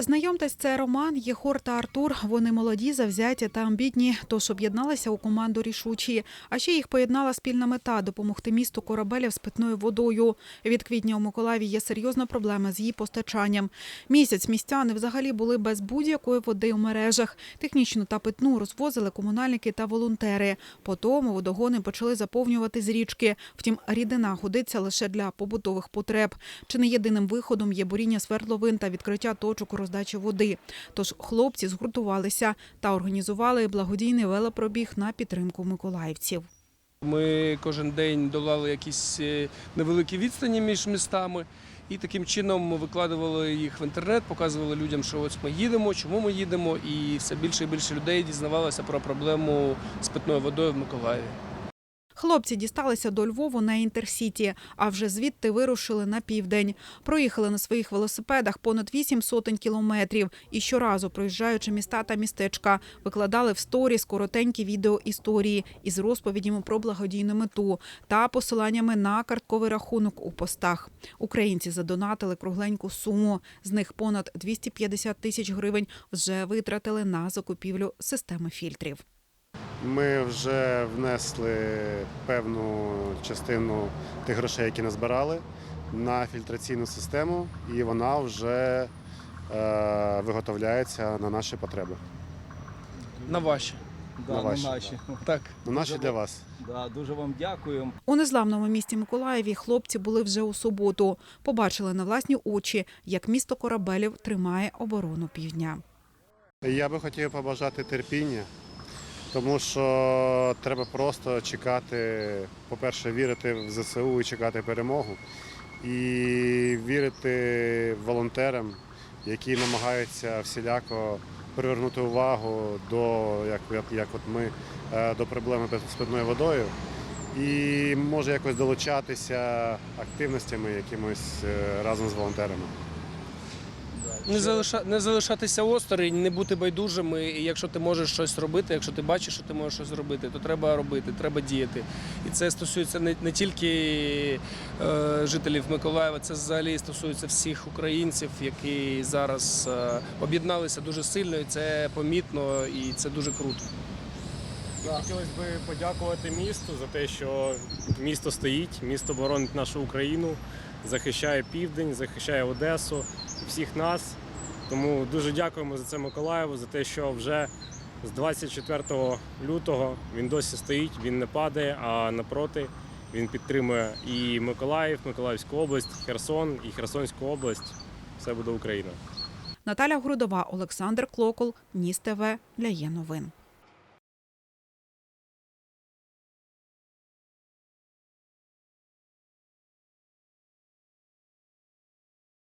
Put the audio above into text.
Знайомтесь, це Роман, Єгор та Артур. Вони молоді, завзяті та амбітні, тож об'єдналися у команду рішучі. А ще їх поєднала спільна мета допомогти місту корабелів з питною водою. Від квітня у Миколаєві є серйозна проблема з її постачанням. Місяць містяни взагалі були без будь-якої води у мережах. Технічну та питну розвозили комунальники та волонтери. Потім водогони почали заповнювати з річки. Втім, рідина годиться лише для побутових потреб. Чи не єдиним виходом є буріння свердловин та відкриття точок роздачі води. Тож хлопці згуртувалися та організували благодійний велопробіг на підтримку миколаївців. Ми кожен день долали якісь е, невеликі відстані між містами. І таким чином ми викладували їх в інтернет, показували людям, що ось ми їдемо, чому ми їдемо, і все більше і більше людей дізнавалося про проблему з питною водою в Миколаєві. Хлопці дісталися до Львову на інтерсіті, а вже звідти вирушили на південь. Проїхали на своїх велосипедах понад вісім сотень кілометрів і щоразу, проїжджаючи міста та містечка, викладали в сторіс коротенькі відео історії із розповідями про благодійну мету та посиланнями на картковий рахунок у постах. Українці задонатили кругленьку суму. З них понад 250 тисяч гривень вже витратили на закупівлю системи фільтрів. Ми вже внесли певну частину тих грошей, які назбирали, на фільтраційну систему, і вона вже е, виготовляється на наші потреби. На ваші. Да, На на ваші, наші. Так. На наші Дуже для вас. Да, дуже вам дякуємо. У незламному місті Миколаєві хлопці були вже у суботу. Побачили на власні очі, як місто корабелів тримає оборону півдня. Я би хотів побажати терпіння, тому що треба просто чекати, по-перше, вірити в ЗСУ і чекати перемогу, і вірити волонтерам, які намагаються всіляко привернути увагу до як, як, як от ми е, до проблеми з питною водою. І може якось долучатися активностями якимось е, разом з волонтерами. Не, залиша... не залишатися осторонь, не бути байдужими. І якщо ти можеш щось робити, якщо ти бачиш, що ти можеш щось робити, то треба робити, треба діяти. І це стосується не, не тільки е, жителів Миколаєва, це взагалі стосується всіх українців, які зараз е, об'єдналися дуже сильно, і це помітно, і це дуже круто. Хотілося б подякувати місту за те, що місто стоїть, місто боронить нашу Україну, захищає південь, захищає Одесу, і всіх нас. Тому дуже дякуємо за це Миколаєву, за те, що вже з 24 лютого він досі стоїть, він не падає, а напроти він підтримує і Миколаїв, Миколаївську область, Херсон і Херсонську область. Все буде Україна. Наталя Грудова, Олександр Клокол, Ніс ТВ для є новин.